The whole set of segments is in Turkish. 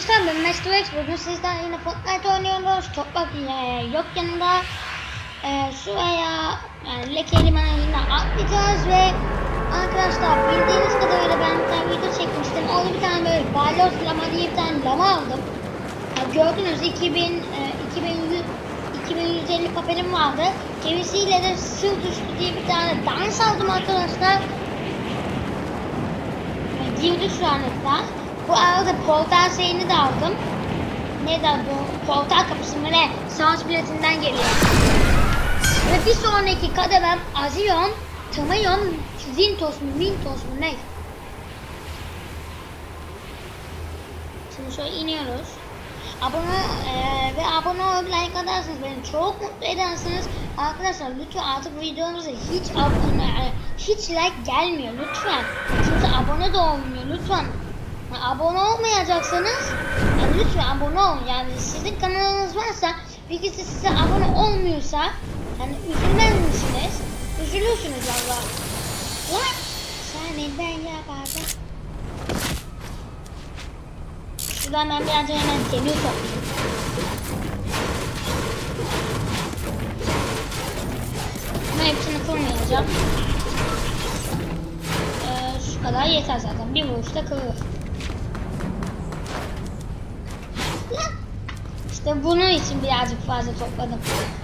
arkadaşlar ben Master X. Bugün sizden yine Fortnite oynuyoruz. Toprak e, yok yanında. E, şuraya yani leke limana yine atlayacağız ve arkadaşlar bildiğiniz kadarıyla ben bir tane video çekmiştim. Orada bir tane böyle balyoz lama diye bir tane lama aldım. Ya gördünüz 2000 e, 2100 2150 papelim vardı. Kendisiyle de sır düştü diye bir tane dans aldım arkadaşlar. Girdi şu an hatta. Bu arada portal şeyini de aldım. Ne de bu portal kapısı mı ne? Savaş biletinden geliyor. Ve bir sonraki kademem Azion, Tamayon, Zintos mu, Mintos mu ne? Şimdi şöyle iniyoruz. Abone eee, ve abone olup like atarsanız beni çok mutlu edersiniz. Arkadaşlar lütfen artık videomuza hiç abone, e, hiç like gelmiyor lütfen. Çünkü abone de olmuyor lütfen. Abone olmayacaksanız yani lütfen abone olun. Yani sizin kanalınız varsa bir kişi size abone olmuyorsa yani üzülmez misiniz? Üzülürsünüz valla. Lan seni ben yapardım. Şuradan ben birazcık hemen demir toplayayım. Ama hepsini kırmayacağım. Ee, şu kadar yeter zaten. Bir vuruşta kırılır. İşte bunun için birazcık fazla topladım.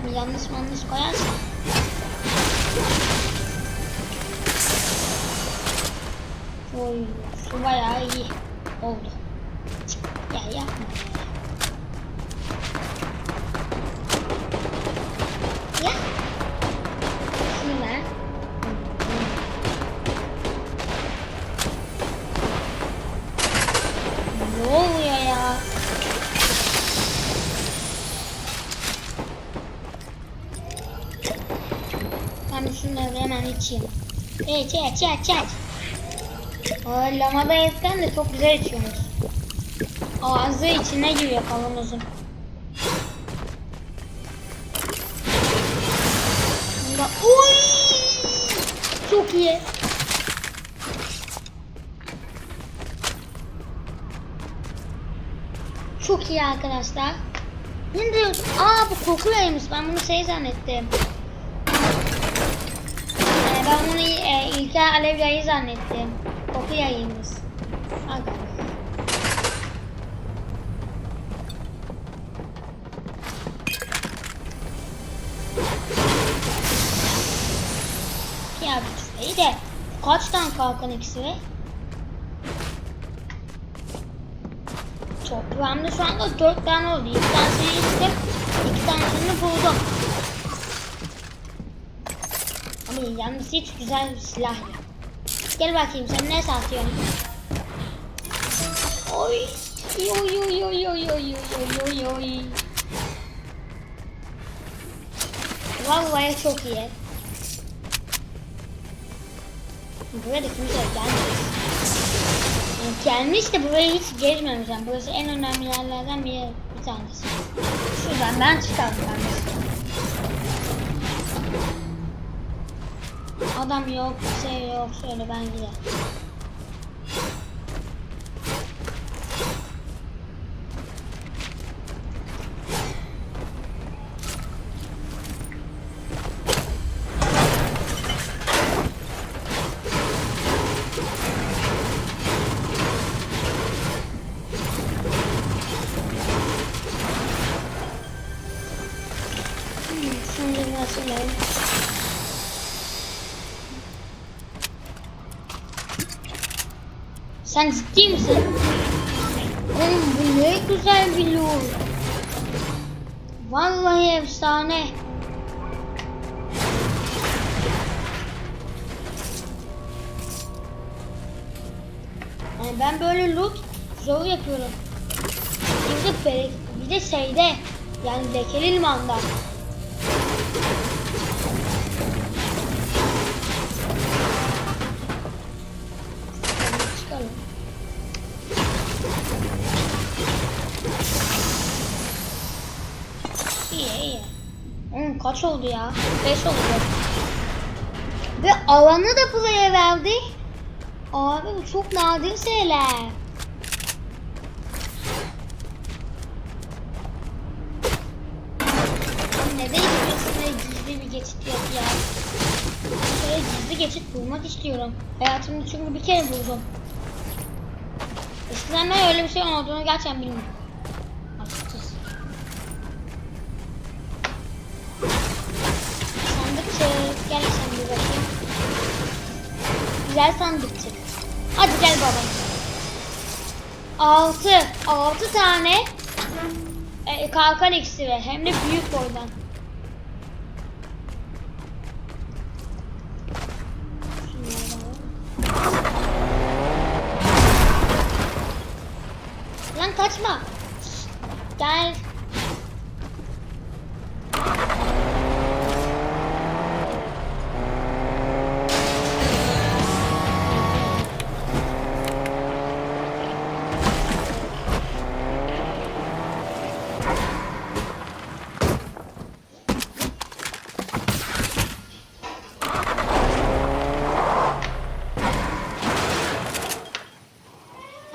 Bir yanlış yanlış koyarsam. Oy, su bayağı iyi oldu. Ya yapma içeyim. Evet, evet, evet, evet. Aa, lamada etken de çok güzel içiyormuş. Ağzı içine giriyor kavanozun. Bunda oy! Çok iyi. Çok iyi arkadaşlar. Diyorsun? Aa bu koku yaymış. Ben bunu şey zannettim. Ee, ben bunu e, İlker Alev yayı zannettim. Koku yayıymış. Aga. Ya tüfeği de kaç tane kalkan iksiri? Toplamda şu anda 4 tane oldu. 2 tanesini içtim. 2 tanesini buldum. Ama yalnız hiç güzel bir silah yok. Gel bakayım sen ne satıyorsun? Oy. Oy oy oy oy oy oy oy oy. Vallahi çok iyi. Buraya da kimse gelmemiş. Yani gelmiş de burayı hiç gezmemiş. Yani burası en önemli yerlerden biri bir tanesi. Şuradan ben çıkardım ben de. Adam yok, bir şey yok. Şöyle ben giderim. Sen ciddi misin? Oğlum bu ne güzel bir loot. Vallahi efsane. Yani ben böyle loot zor yapıyorum. Bir de, be- bir de şeyde yani lekeli limanda. İyi iyi. Oğlum kaç oldu ya? 5 oldu. Ve alanı da buraya verdi. Abi bu çok nadir şeyler. Neden içerisinde gizli bir geçit yok ya? Şöyle gizli geçit bulmak istiyorum. Hayatımda çünkü bir kere buldum. Eskiden ben öyle bir şey olduğunu gerçekten bilmiyorum. Sandıkçı. Gel sen bir bakayım. Güzel sandıkçı. Hadi gel babam. Altı. Altı tane e, kalkan iksiri. Hem de büyük boydan. Lan kaçma. Gel.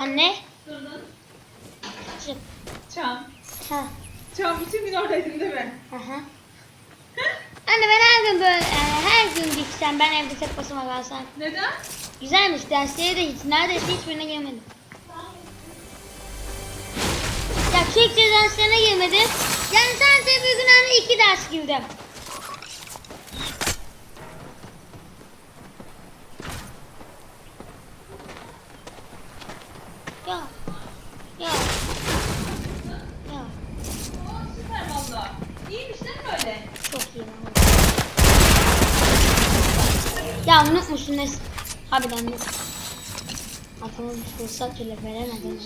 Anne. Çık. Çam. Ha. Çam bütün gün oradaydın değil mi? Aha. Anne ben her gün böyle e, her gün gitsem ben evde tek başıma kalsam. Neden? Güzelmiş dersleri de hiç neredeyse hiçbirine girmedim. Ya Türkçe derslerine girmedim. Yani sadece bir gün hani iki ders girdim. Ya. Ya. Ya. Oo, süper valla. İyiymiş değil mi böyle? Çok iyi. Ya unutmuşsun ne? Harbiden ne? Aklıma bir fırsat bile veremedim.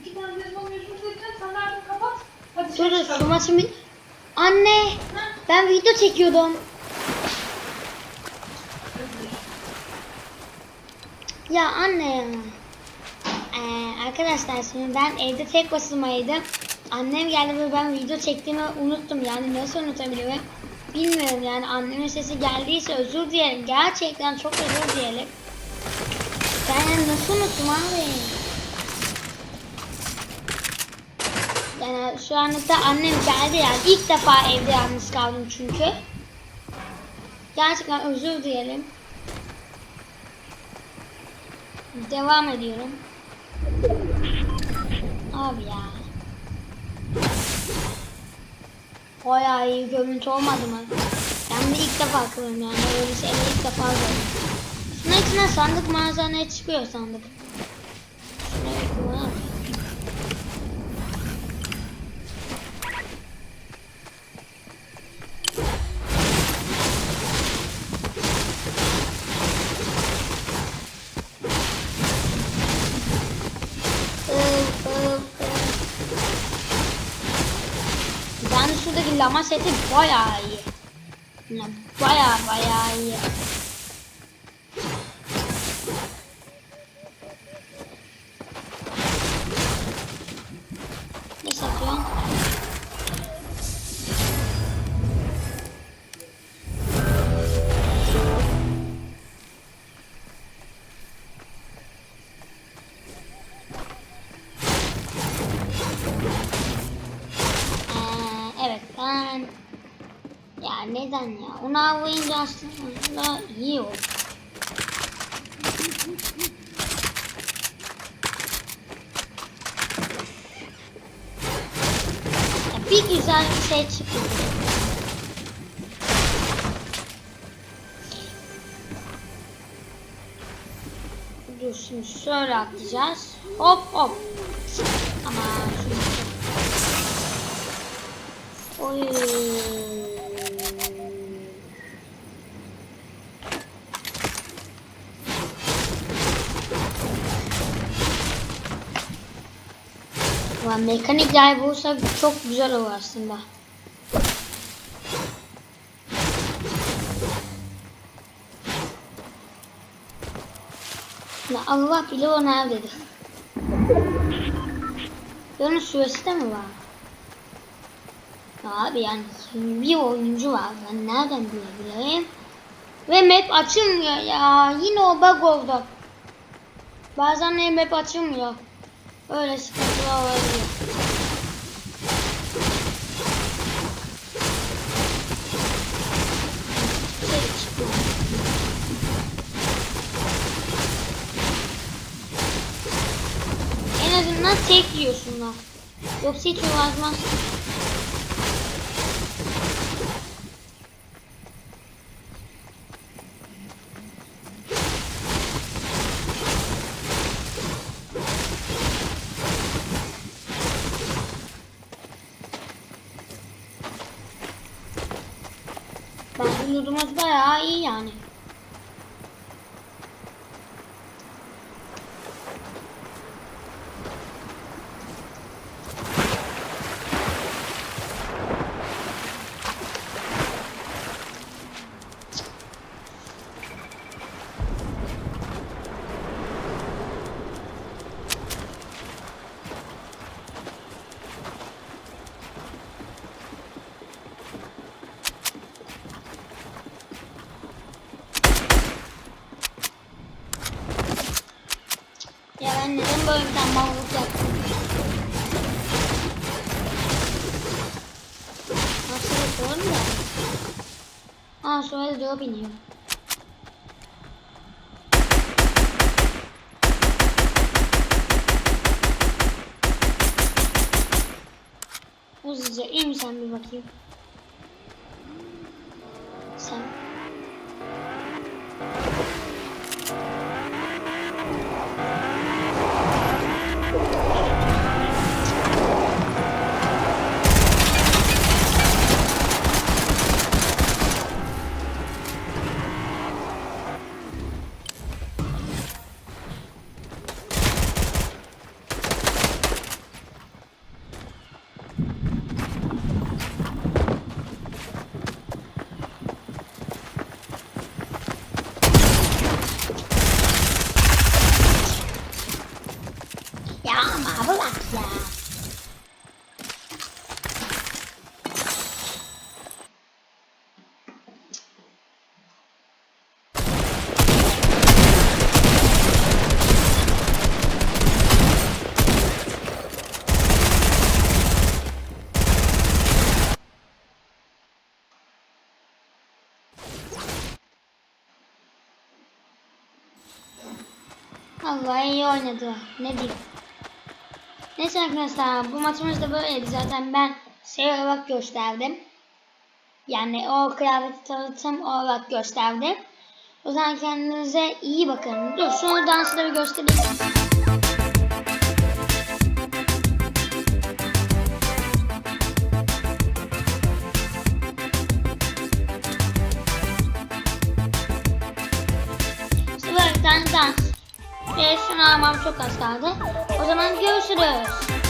İki tane telefon görüşmüşlerken sen nerede kapat. Hadi Dur dur şu maçı bir... Anne! Ben video çekiyordum. Ya anne ya. Ee, arkadaşlar şimdi ben evde tek başımaydım. Annem geldi ve ben video çektiğimi unuttum. Yani nasıl unutabilirim? Bilmiyorum yani annemin sesi geldiyse özür dilerim. Gerçekten çok özür dilerim. Ben yani nasıl unuttum abi? Yani şu anlıkta annem geldi yani ilk defa evde yalnız kaldım çünkü. Gerçekten özür dilerim. Devam ediyorum. Abi ya. Bayağı iyi görüntü olmadı mı? Ben de ilk defa kırıyorum yani. Öyle şeyleri ilk defa gördüm. Şunun içinden sandık malzeme çıkıyor sandık. Şuraya koyalım. Şuradaki lama seti bayağı iyi. Yani bayağı bayağı iyi. Neden ya onu avlayınca aslında iyi. Ya bir güzel bir şey çıkıyor. Dur şimdi şöyle atlayacağız. Hop hop. Ama şunu Oy. Mekanik yay bulursak çok güzel olur aslında. Allah bilir o nerededir. Bunun süresi de mi var? Abi yani bir oyuncu var. Ben nereden bilebilirim? Ve map açılmıyor ya. Yine o bug oldu. Bazen map açılmıyor. Öyle sıkıntılar olabilir. En azından tek yiyorsunlar. Yoksa hiç uğraşmazsın. Noodumuz bayağı iyi yani. Ya ben neden böyle bir tane mahmut yaptım? Nasıl yapıyorum da? Aa sonra da biniyor. Hızlıca mi sen bir bakayım? Sen. Ya ama bırak ya. Allah iyi oynadı. Ne diyeyim. Neyse arkadaşlar bu maçımız da böyleydi. Zaten ben şey olarak gösterdim. Yani o kıyafeti tanıtım olarak gösterdim. O zaman kendinize iyi bakın. Dur sonra dansı da bir göstereyim. Almam çok az kaldı. O zaman görüşürüz.